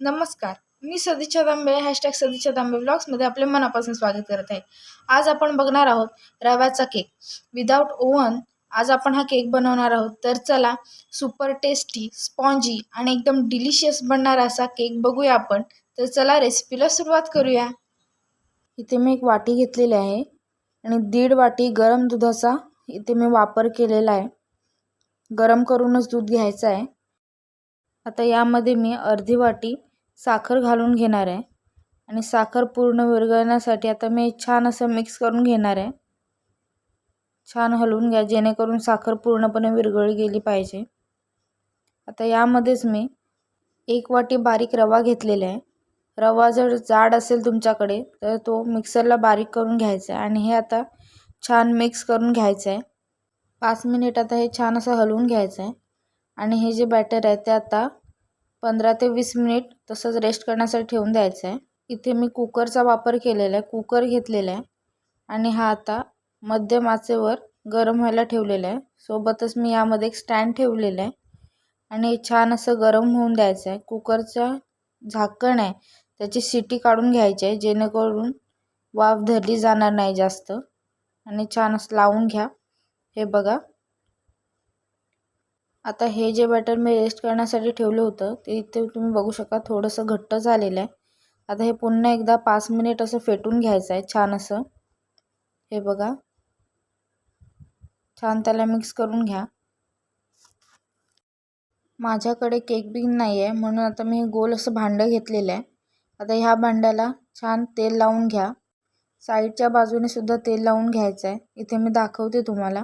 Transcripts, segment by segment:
नमस्कार मी सदिच्छा दांबे हॅशटॅग सदिच्छा दांबे ब्लॉग्समध्ये आपले मनापासून स्वागत करत आहे. आज आपण बघणार आहोत रव्याचा केक विदाऊट ओव्हन आज आपण हा केक बनवणार आहोत. तर चला सुपर टेस्टी स्पॉन्जी आणि एकदम डिलिशियस बनणारा असा केक बघूया आपण. तर चला रेसिपीला सुरुवात करूया. इथे मी एक वाटी घेतलेली आहे आणि दीड वाटी गरम दुधाचा इथे मी वापर केलेला आहे. गरम करूनच दूध घ्यायचं आहे. आता यामध्ये मी अर्धी वाटी साखर घालून घेणार आहे. आणि साखर पूर्ण विरघळण्यासाठी आता मी छान असं मिक्स करून घेणार आहे. छान हलवून घ्या जेणेकरून साखर पूर्णपणे विरघळली गेली पाहिजे. आता यामध्येच मी एक वाटी बारीक रवा घेतलेला आहे. रवा जर जाड असेल तुमच्याकडे तर तो मिक्सरला बारीक करून घ्यायचा आहे आणि हे आता छान मिक्स करून घ्यायचं आहे. पाच मिनिट आता हे छान असं हलवून घ्यायचं आहे. आणि हे जे बॅटर आहे ते आता पंधरा ते वीस मिनिट तसंच रेस्ट करण्यासाठी ठेवून द्यायचं आहे. इथे मी कुकरचा वापर केलेला आहे. कुकर घेतलेला आहे. आणि हा आता मध्यम आचेवर गरम व्हायला ठेवलेला आहे. सोबतच मी यामध्ये एक स्टँड ठेवलेला आहे. आणि छान असं गरम होऊन द्यायचं आहे. कुकरचं झाकण आहे. त्याची शिटी काढून घ्यायची आहे. जेणेकरून वाफ धरली जाणार नाही जास्त. आणि छान असं लावून घ्या. हे बघा. आता हे जे बॅटर मी रेस्ट करण्यासाठी ठेवलं होतं ते इथे तुम्ही बघू शकता थोडंसं घट्ट झालेलं आहे. आता हे पुन्हा एकदा पाच मिनिट असं फेटून घ्यायचं आहे छान असं. हे बघा. छान त्याला मिक्स करून घ्या. माझ्याकडे केक बिन नाही आहे म्हणून आता मी गोल असं भांडं घेतलेलं आहे. आता ह्या भांड्याला छान तेल लावून घ्या. साईडच्या बाजूने सुद्धा तेल लावून घ्यायचं आहे. इथे मी दाखवते तुम्हाला.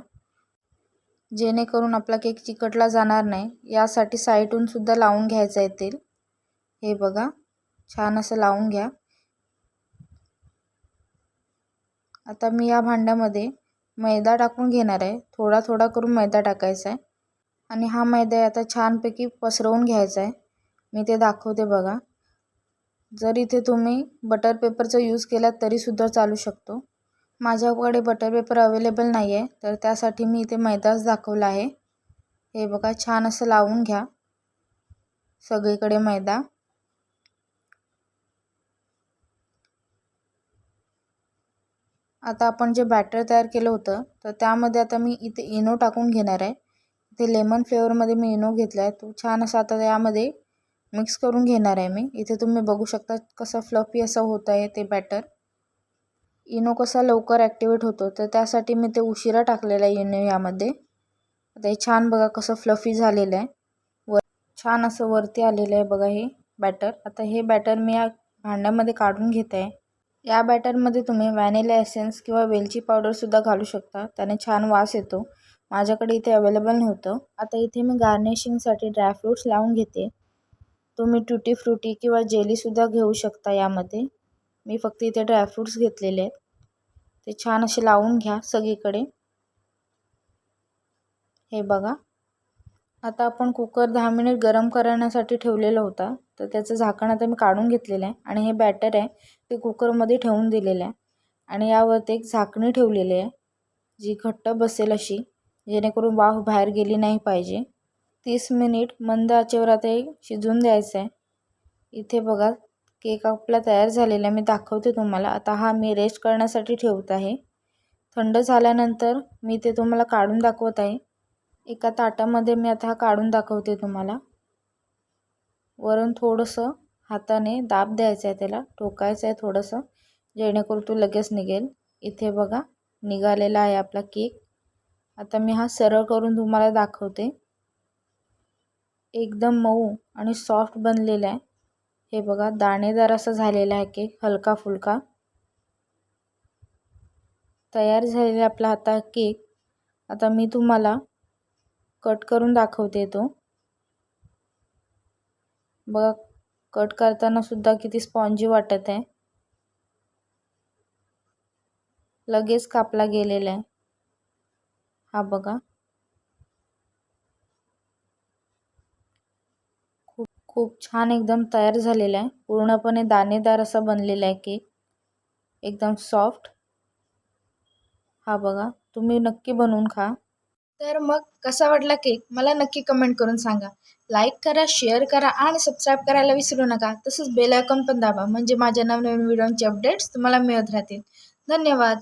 जेणेकरून आपला केक चिकटला जाणार नाही यासाठी साईडून सुद्धा लावून घ्यायचं आहे तेल हे बघा छान असं लावून घ्या. आता मी या भांड्यामध्ये मैदा टाकून घेणार आहे. थोडा थोडा करून मैदा टाकायचा आहे. आणि हा मैदा आता छानपैकी पसरवून घ्यायचा आहे. मी ते दाखवते बघा. जर इथे तुम्ही बटर पेपरचा यूज केलात तरीसुद्धा चालू शकतो. माझ्याकडे बटर पेपर अवेलेबल नाही आहे तर त्यासाठी मी इथे मैदाच दाखवला आहे. हे बघा छान असं लावून घ्या. सगळीकडे मैदा. आता आपण जे बॅटर तयार केलं होतं तर त्यामध्ये आता मी इथे इनो टाकून घेणार आहे. इथे लेमन फ्लेवरमध्ये मी इनो घेतला आहे तो छान असा आता यामध्ये मिक्स करून घेणार आहे मी. इथे तुम्ही बघू शकता कसं फ्लफी असं होत आहे ते बॅटर इनो कसा लवकर ॲक्टिवेट होतो तर त्यासाठी मी ते उशिरा टाकलेलं आहे इनो यामध्ये. आता हे छान बघा कसं फ्लफी झालेलं आहे. वर छान असं वरती आलेलं आहे बघा हे बॅटर आता हे बॅटर मी या भांड्यामध्ये काढून घेत आहे. या बॅटरमध्ये तुम्ही व्हॅनिला एसेन्स किंवा वेलची पावडरसुद्धा घालू शकता. त्याने छान वास येतो. माझ्याकडे इथे अवेलेबल नव्हतं. आता इथे मी गार्निशिंगसाठी ड्रायफ्रूट्स लावून घेते. तुम्ही टुटी फ्रुटी किंवा जेलीसुद्धा घेऊ शकता यामध्ये. मी फक्त इथे ड्रायफ्रूट्स घेतलेले आहेत. ते छान असे लावून घ्या सगळीकडे. हे बघा. आता आपण कुकर दहा मिनिट गरम करण्यासाठी ठेवलेला होता. तर त्याचं झाकण आता मी काढून घेतलेलं आहे. आणि हे बॅटर आहे ते कुकरमध्ये ठेवून दिलेलं आहे. आणि यावरती एक झाकणी ठेवलेली आहे जी घट्ट बसेल अशी जेणेकरून वाफ बाहेर गेली नाही पाहिजे. तीस मिनिट मंद आचेवर आता हे शिजवून द्यायचं आहे इथे बघा केक आपला तयार झालेला आहे मी दाखवते तुम्हाला. आता हा मी रेस्ट करण्यासाठी ठेवत आहे. थंड झाल्यानंतर मी ते तुम्हाला काढून दाखवत आहे. एका ताटामध्ये मी आता हा काढून दाखवते तुम्हाला. वरून थोडंसं हाताने दाब द्यायचं आहे त्याला. टोकायचं आहे थोडंसं जेणेकरून तो लगेच निघेल. इथे बघा निघालेला आहे आपला केक. आता मी हा सरळ करून तुम्हाला दाखवते. एकदम मऊ आणि सॉफ्ट बनलेला आहे. हे बघा दाणेदार असा झालेला आहे केक हलका फुलका तयार झालेला आपला आता केक. आता मी तुम्हाला कट करून दाखवते तो. बघा कट करताना सुद्धा किती स्पॉन्जी वाटत आहे. लगेच कापला गेलेला आहे. हा बघा. खूप छान एकदम तयार झालेला आहे. पूर्णपणे दाणेदार असा बनलेला आहे केक. एकदम सॉफ्ट हा बघा तुम्ही नक्की बनवून खा. तर मग कसा वाटला केक? मला नक्की कमेंट करून सांगा. लाईक करा शेअर करा आणि सबस्क्राईब करायला विसरू नका. तसंच बेल आयकॉन पण दाबा म्हणजे माझ्या नवनवीन व्हिडिओंचे अपडेट्स तुम्हाला मिळत राहतील. धन्यवाद.